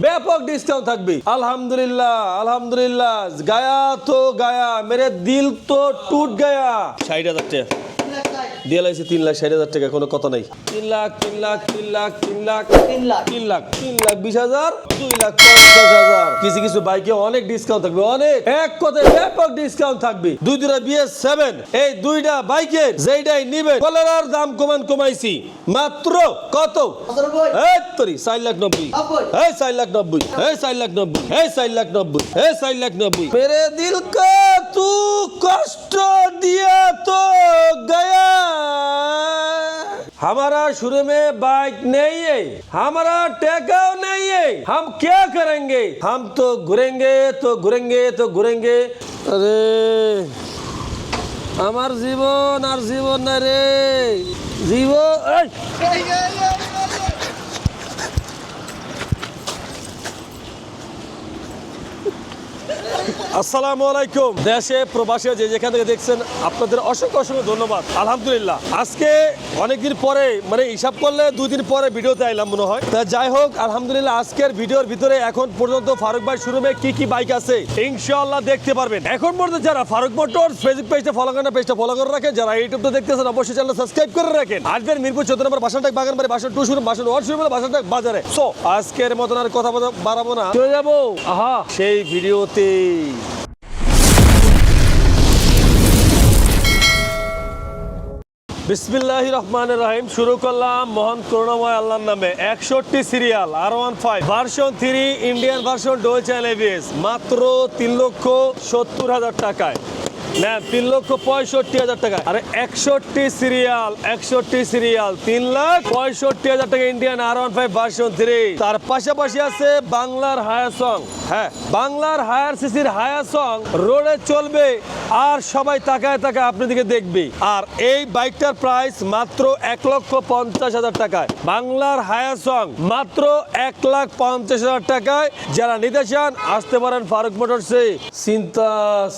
ব্যাপক ডিসকাউন্ট থাকবে। আলহামদুলিল্লাহ আলহামদুলিল্লাহ। গায়া তো গায়া, মেরে দিল তো টুট গায়া। ষাট যাচ্ছে দিয়ে তিন লাখ ষাট হাজার টাকা কোনো নাই। তিন লাখ তিন লাখ তিন লাখ তিন লাখ তিন লাখ। তিন লাখ তিন লাখ বিশ হাজার দুই লাখ পঞ্চাশ হাজার। কিছু কিছু বাইকে অনেক ডিসকাউন্ট থাকবে অনেক। এক কথায় ব্যাপক ডিসকাউন্ট থাকবে। দুই দুটা বিএস সেভেন এই দুইটা বাইকে যেইটাই নিবেন দাম কমান কমাইছি মাত্র কত? তরি চার লাখ নব্বই। চার লাখ নব্বই চার লাখ নব্বই চার লাখ নব্বই চার লাখ নব্বই। মেরে দিল কষ্ট দিয়া তো গয়া। हमारा शुरू में बाइक नहीं है हमारा टेकाव नहीं है हम क्या करेंगे हम तो घुरेंगे तो घुरेंगे तो घुरेंगे अरे আমার জীবন আর জীবন না রে জীবন আসসালামু আলাইকুম। দেশে প্রবাসী যে যেখান থেকে দেখছেন আপনাদের অসংখ্য অসংখ্য ধন্যবাদ। আলহামদুলিল্লাহ। আজকে অনেকদিন পরে মানে হিসাব করলে দুই দিন পরে ভিডিওতে আইলাম মনে হয়। তা যাই হোক আলহামদুলিল্লাহ আজকের ভিডিওর ভিতরে এখন পর্যন্ত ফারুক ভাই শোরুমে কি কি বাইক আছে ইনশাআল্লাহ দেখতে পারবেন। এখন পর্যন্ত যারা ফারুক মোটর ফেসবুক পেজটা ফলো করেন পেজটা ফলো করে রাখেন। যারা ইউটিউবটা দেখতেছেন অবশ্যই চ্যানেল সাবস্ক্রাইব করে রাখেন। আসবেন মিরপুর চোদ্দ নম্বর বাসানটাক বাগান বাড়ি বাসন টু শোরুম বাসন ওয়ান শোরুম বাসানটাক বাজারে। সো আজকের মতন আর কথা বাড়াবো না। চলে যাব। আহা। সেই ভিডিওতে বিসমিল্লাহ রহমান রাহিম, শুরু করলাম মহান করুণাময় আল্লাহর নামে। একষট্টি serial R one five version three Indian version ডোয়েচ channel মাত্র তিন লক্ষ সত্তর হাজার টাকায়। না তিন লক্ষ পঁয়ষট্টি হাজার টাকা। আরে, একষট্টি সিরিয়াল একষট্টি সিরিয়াল, তিন লাখ পঁয়ষট্টি হাজার টাকা Indian R one five version three তার পাশাপাশি আছে বাংলার হায়ার সং হ্যাঁ বাংলার হায়ার সিসির হায়ার সং রোডে চলবে, আর সবাই তাকায় তাকায় আপনার দিকে দেখবে। আর এই বাইকটার প্রাইস মাত্র এক লক্ষ পঞ্চাশ হাজার টাকায়। বাংলার হায়ার সং মাত্র এক লাখ পঞ্চাশ হাজার টাকায়। যারা নিতে চান, আসতে পারেন ফারুক মোটরসে। চিন্তা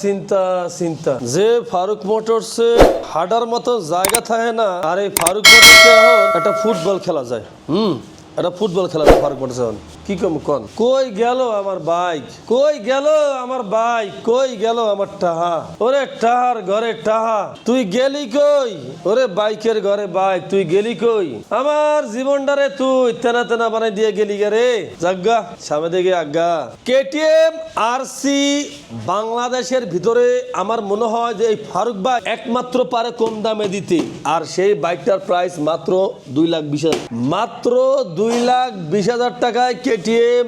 চিন্তা চিন্তা। যে ফারুক মোটরসে হাডার মতো জায়গা থাকে না, আর এই ফারুক মোটরসে এখন একটা ফুটবল খেলা যায়। হুম, একটা ফুটবল খেলা যায় ফারুক মোটরসে এখন। কি কম কন? কই গেল আমার বাইক? কই গেল আমার বাইক? কই গেল আমার টাহা? ওরে টাহার ঘরে টাহা। তুই গেলি কই? ওরে বাইকের ঘরে বাইক, তুই গেলি কই? আমার জীবনটারে তুই তেনা তেনা বানাই দিয়ে গেলি গে রে। জাগা সামনে দিকে আজ্ঞা। কেটিএম আর সি বাংলাদেশের ভিতরে আমার মনে হয় যে এই ফারুক বাইক একমাত্র পারে কম দামে দিতে। আর সেই বাইকটার প্রাইস মাত্র দুই লাখ বিশ মাত্র দুই লাখ বিশ হাজার টাকায় KTM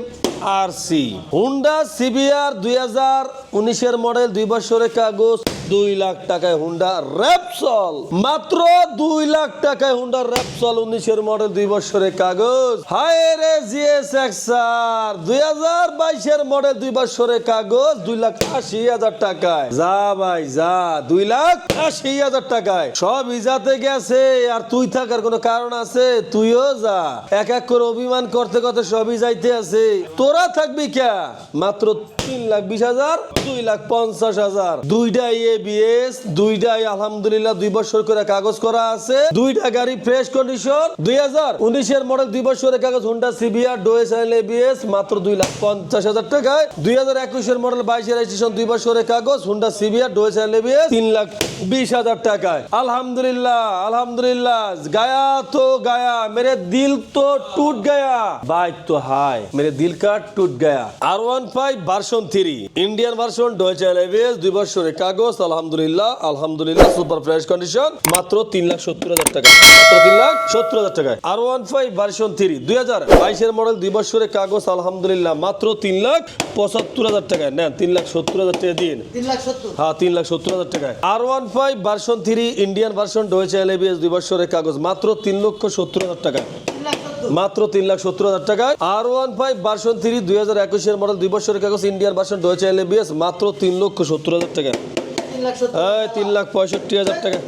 R C Honda CBR দুই হাজার উনিশের মডেল দুই বছরের কাগজ দুই লাখ টাকায় হুন্ডা র্যাপসল মাত্র দুই লাখ টাকায় হুন্ডা র্যাপসল উনিশের মডেল দুই বছরের কাগজ। হায় রে জিএস এক্সার দুই হাজার বাইশের মডেল দুই বছরের কাগজ, দুই লাখ আশি হাজার টাকায়। যা ভাই, যা, দুই লাখ আশি হাজার টাকায়। সব ইজাতে গেছে, আর তুই থাকার কোনো কারণ আছে? তুইও যা। এক এক করে অভিমান করতে করতে সবই যাইতে আছে। তোরা থাকবি কে মাত্র তিন লাখ বিশ হাজার, দুই লাখ পঞ্চাশ হাজার। দুইটাই এবিএস দুইটাই আলহামদুলিল্লাহ দুই বছর করে কাগজ করা আছে। দুইটা গাড়ি ফ্রেশ কন্ডিশন দুই হাজার উনিশের মডেল দুই বছরের কাগজ হুন্ডা সিবিআর ডোয়েস এবিএস মাত্র দুই লাখ পঞ্চাশ হাজার টাকায়। দুই হাজার একুশের মডেল বাইশের রেজিস্ট্রেশন দুই বছরের কাগজ হুন্ডা সিবিআর ডোয়েস এবিএস তিন লাখ বিশ হাজার টাকায়। আলহামদুলিল্লাহ আলহামদুলিল্লাহ, গায়া তো গায়া, মেরে দিল তো টুট গয়া। বাইক তো হাই মেরে দিল কা টুট Gaya. R one five version three Indian version Deutsch এলএভিএস দুই বছরের কাগজ আলহামদুলিল্লাহ আলহামদুলিল্লাহ সুপার ফ্রেশ কন্ডিশন মাত্র তিন লাখ সত্তর হাজার টাকা মাত্র তিন লাখ সত্তর হাজার টাকায়। R one five version three দুই হাজার বাইশের মডেল দুই বছরের কাগজ আলহামদুলিল্লাহ মাত্র তিন লাখ পঁচাত্তর হাজার টাকায়। নেন তিন লাখ সত্তর হাজার টাকা দিন। হ্যাঁ তিন লাখ সত্তর হাজার টাকায়। R one five version three Indian version ডয়েছে এলএবিএস দুই বছরের কাগজ মাত্র তিন লক্ষ সত্তর হাজার সত্তর। মাত্র তিন লাখ সত্তর হাজার টাকায় R one five version three দুই হাজার একুশের মডেল দুই বছরের কাগজ ইন্ডিয়ান ভার্সন ডয়েছে এলএবিএস মাত্র তিন লক্ষ সত্তর হাজার টাকা। তিন লাখ এই তিন লাখ পঁয়ষট্টি হাজার টাকা।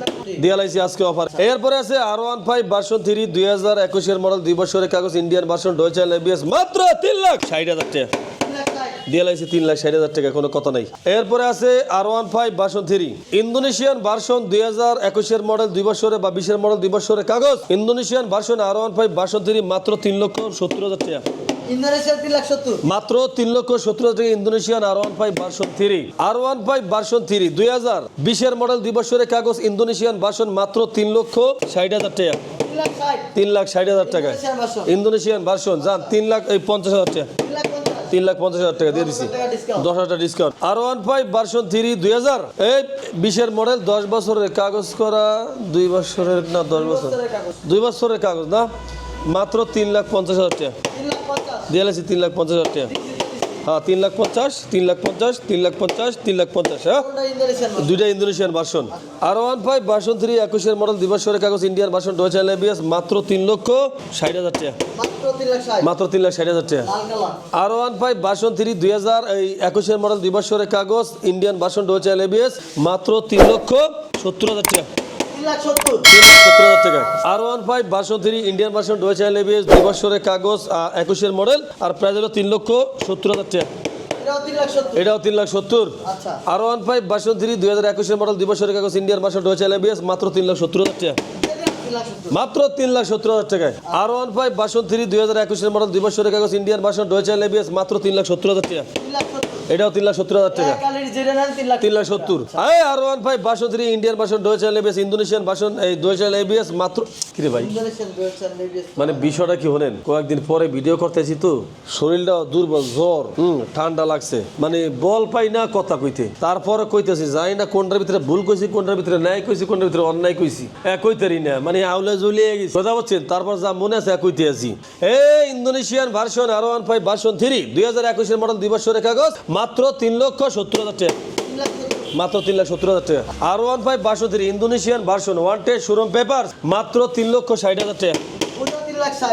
দিয়ে লাইছি আজকে অফার এরপরে আছে R one five version three দুই হাজার একুশের মডেল দুই বছরের কাগজ ইন্ডিয়ান ভার্সন ডয়েছে এলএবিএস মাত্র তিন লাখ ষাট হাজার টাকা। দিয়ে লাইছি তিন লাখ ষাট হাজার টাকা কোনো কথা নাই। এরপরে আছে R one five version three Indonesian version দুই হাজার একুশের মডেল দুই বছরে বা বিশের মডেল দুই বছরের কাগজ। Indonesian version R one five version three মাত্র তিন লক্ষ সত্তর হাজার টাকা। মাত্র তিন লক্ষ সত্তর হাজার টাকা Indonesian R one five version three R one five version three দুই হাজার বিশের মডেল দুই বছরের কাগজ ইন্দোনেশিয়ান ভার্সন মাত্র তিন লক্ষ ষাট হাজার টাকা। তিন লাখ ষাট। হাজার টাকা। ইন্দোনেশিয়ান ভার্সন যান তিন লাখ এই পঞ্চাশ হাজার টাকা। তিন লাখ পঞ্চাশ হাজার টাকা দিয়ে দিচ্ছি দশ হাজার discount R one five version three দুই হাজার। এই বিশের মডেল দশ বছরের কাগজ করা দুই বছরের না দশ বছর। বছরের দুই বছরের কাগজ না? মাত্র তিন লাখ পঞ্চাশ হাজার টাকা। দিয়ে তিন লাখ পঞ্চাশ হাজার টাকা। হ্যাঁ তিন লাখ পঞ্চাশ তিন লাখ পঞ্চাশ তিন লাখ পঞ্চাশ তিন লাখ পঞ্চাশ হ্যাঁ? দুইটা Indonesian version R one five version three একুশের মডেল দুই কাগজ ইন্ডিয়ান ভার্সন ডোয়েচাল এবিএস মাত্র তিন লক্ষ ষাট হাজার টাকা। মাত্র তিন লাখ ষাট। হাজার টাকা। R one five version three দুই হাজার এই একুশের মডেল দুই বছরের কাগজ ইন্ডিয়ান ভার্সন ডোয়েচাল এবিএস মাত্র তিন লক্ষ সত্তর হাজার টাকা। লাখ সত্তর। তিন লাখ সত্তর হাজার টাকা। R one five version three Indian version dual channel ABS দুই বছরের কাগজ আহ, একুশের মডেল আর প্রাইস হলো তিন লক্ষ সত্তর হাজার টাকা। এটাও তিন লাখ সত্তর। R one five version three দুই হাজার একুশের মডেল দুই বছরের কাগজ ইন্ডিয়ান ভার্সন ডোয়েচাল এবিএস মাত্র তিন লাখ সত্তর হাজার টাকা। মাত্র তিন লাখ সত্তর হাজার টাকায়। আর ওয়ান ফাইভ থ্রি দুই হাজার একুশের মডেল দুই বছরের কাগজ ইন্ডিয়ান ভার্সন ডোয়েচাল এবিএস মাত্র তিন লাখ সত্তর হাজার টাকা। এটাও তিন লাখ সত্তর হাজার টাকা। তিন লাখ সত্তর। এই R one five three Indian dual channel ABS Indonesian version এই ডোয়েচাল এবিএস মাত্র কিরে ভাই? মানে বিষয়টা কি হলেন কয়েকদিন পরে ভিডিও করতেছি তো শরীরটা দুর্বল জ্বর হুম ঠান্ডা লাগছে। মানে বল পাই না কথা কইতে। তারপরে কইতেছি জানি না কোনটার ভিতরে ভুল কইছি কোনটার ভিতরে ন্যায় কইছি কোনটার ভিতরে অন্যায় কইছি। এ কইতারি না মানে আউলে জ্বলিয়ে গেছি। কথা বলছেন তারপর যা মনে আছে এ কইতে আছি। এ Indonesian version R one five version three দুই হাজার একুশের মডেল দুই বছরের কাগজ মাত্র তিন লক্ষ সত্তর হাজার টাকা। মাত্র তিন লাখ সত্তর হাজার টাকা। R one five three Indonesian version one টে শোরুম পেপার মাত্র তিন লক্ষ ষাট হাজার টাকা।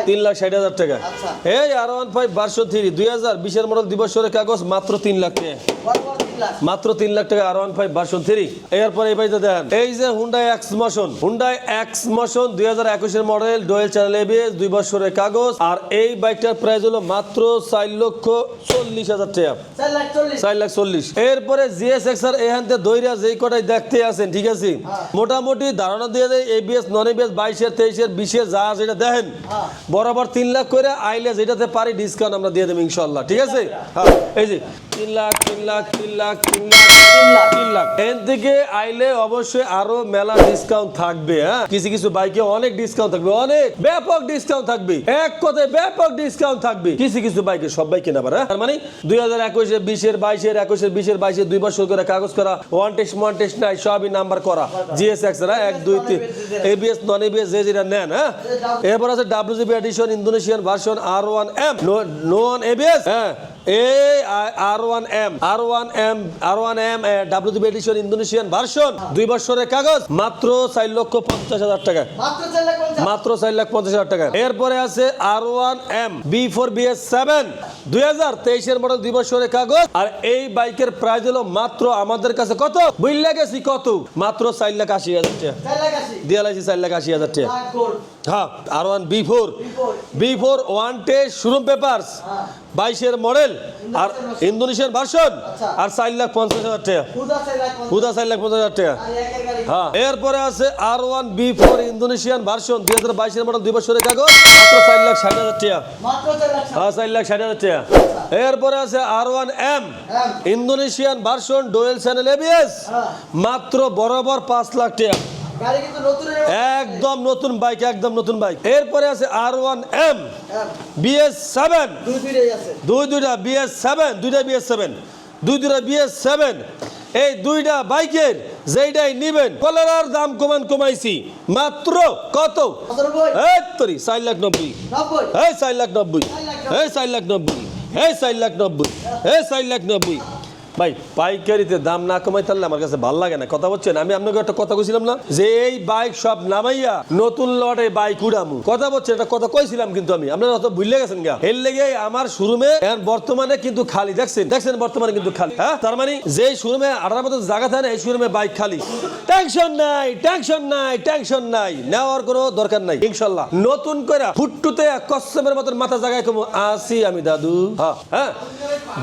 তিন লাখ ষাট। হাজার টাকা। আচ্ছা। এই আর ওয়ান ফাইভ বারশো থ্রি দুই হাজার বিশের মডেল দিবসের কাগজ মাত্র তিন লাখ টাকা। মাত্র তিন লাখ টাকা R one five version three. এরপর এই বাড়িতে দেখেন এই যে Hyundai X motion Hyundai X motion দুই হাজার একুশের মডেল ডোয়েল চ্যানেল এবিএস দুই বছরের কাগজ। আর এই বাইকটার প্রাইস হলো মাত্র চার লক্ষ চল্লিশ হাজার টাকা। চার লাখ চল্লিশ। এরপরে জিএস এক্স আর এখানতে দইরা যেই কটাই দেখতে আছেন ঠিক আছে? মোটামুটি ধারণা দিয়ে দেয় এবিএস নন এবিএস বাইশের তেইশের বিশের যা আছে এটা দেখেন। হ্যাঁ। বরাবর তিন লাখ করে আইলে যেটাতে পারি ডিসকাউন্ট আমরা দিয়ে দেবো ইনশাল্লাহ ঠিক আছে? হ্যাঁ এই যে তিন লাখ তিন লাখ তিন লাখ তিন লাখ তিন লাখ তিন লাখ এর থেকে আইলে অবশ্যই আরও মেলা ডিসকাউন্ট থাকবে হ্যাঁ? কিছু কিছু বাইকে অনেক ডিসকাউন্ট থাকবে অনেক ব্যাপক ডিসকাউন্ট থাকবে। এক কথায় ব্যাপক ডিসকাউন্ট থাকবে। কিছু কিছু বাইকে সব বাইকে না পারে তার মানে দুই হাজার একুশে বিশের বাইশের একুশের বিশের বাইশের দুই বছর করে কাগজ করা ওয়ান টেস্ট ওয়ান টেস্ট নাই সবই নাম্বার করা। জিএস এক্স এক দুই তিন। এবিএস নন এবিএস যে যেটা নেন হ্যাঁ? এরপর আছে WGB edition Indonesian version R one M no one ABS হ্যাঁ? এই R one M R one M R one M WGB edition Indonesian version দুই বছরের কাগজ মাত্র চার লক্ষ পঞ্চাশ হাজার টাকা। মাত্র চার লাখ পঞ্চাশ। হাজার টাকা। এরপরে আছে R one M B four B S seven দুই হাজার তেইশের মডেল দুই বছরের কাগজ। আর এই বাইকের প্রাইস হলো মাত্র আমাদের কাছে কত? বুঝলে গেছি কত? মাত্র চার লাখ আশি হাজার টাকা। দিয়ে লাগছে চার লাখ আশি হাজার টাকা। হ্যাঁ R one B four B four one test showroom papers হ্যাঁ। বাইশের মডেল আর ইন্দোনেশিয়ান ভার্সন আচ্ছা। আর চার লাখ পঞ্চাশ হাজার টাকা। খুদা চার লাখ পঞ্চাশ। হাজার টাকা। হ্যাঁ এরপরে আছে R one B four Indonesian version দুই হাজার বাইশের মডেল দুই বছরের কাগজ মাত্র চার লাখ ষাট হাজার টাকা। হ্যাঁ চার লাখ ষাট হাজার টাকা। এরপরে আছে R one M. Indonesian version dual channel ABS. মাত্র বরাবর পাঁচ লাখ টাকা। একদম নতুন বাইক একদম নতুন বাইক। এরপরে আছে R one M. BS seven দুই দুইটা বিএস সেভেন দুইটা বিএস সেভেন দুই দুইটা বিএস সেভেন এই দুইটা বাইকের যেইটাই নিবেন কলার দাম কমান কমাইছি। মাত্র কত? এই চার লাখ নব্বই। নব্বই। এই চার লাখ নব্বই। এই চার লাখ নব্বই। এই চার লাখ নব্বই। এই চার লাখ নব্বই। ভাই, পাইকারিতে দাম না কমাই তাহলে আমার কাছে ভালো লাগে না। কথা বলছেন? আমি আপনাকে একটা কথা কইছিলাম না? যে এই বাইক সব নামাইয়া নতুন লটে বাইক উড়ামু। কথা বলছেন? একটা কথা কইছিলাম কিন্তু আমি। আপনারা হয়তো ভুলে গেছেন গা। এর লেগে আমার শোরুমে, এখন বর্তমানে কিন্তু খালি, দেখছেন? দেখছেন বর্তমানে কিন্তু খালি হ্যাঁ? তার মানে যে শোরুমে আঠারো মতো জায়গা থাকে এই শোরুমে বাইক খালি। টেনশন নাই টেনশন নাই টেনশন নাই। নেওয়ার কোনো দরকার নাই, ইনশাল্লাহ। নতুন করে ফুটটুতে কচ্ছপের মতন মাথা জায়গায় কমু। আসি আমি দাদু। হ্যাঁ হ্যাঁ?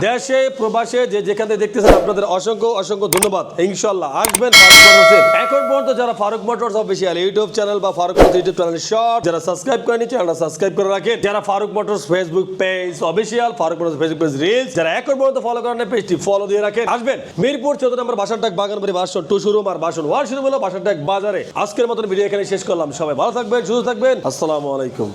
দেশে, প্রবাসে যে যেখান দেখতেছেন আপনাদের অসংখ্য অসংখ্য ধন্যবাদ। ইনশাল্লাহ আসবেন এখন পর্যন্ত যারা Faruk Motors official YouTube channel বা Faruk Motors YouTube channel short যারা সাবস্ক্রাইব করেনি, চ্যানেলটা সাবস্ক্রাইব করে রাখেন। যারা Faruk Motors Facebook page official, Faruk Motors Facebook page reels যারা এখন পর্যন্ত ফলো করেন পেজটি ফলো দিয়ে রাখেন। আসবেন মিরপুর চৌদ্দ নম্বর ডাক বাগানবাড়ি বাসন টু শোরুম আর বাসন ওয়ান শুরু হলো বাসার ডাক বাজারে। আজকের মতন ভিডিও এখানে শেষ করলাম। সবাই ভালো থাকবেন, সুস্থ থাকবেন। আসসালামু আলাইকুম।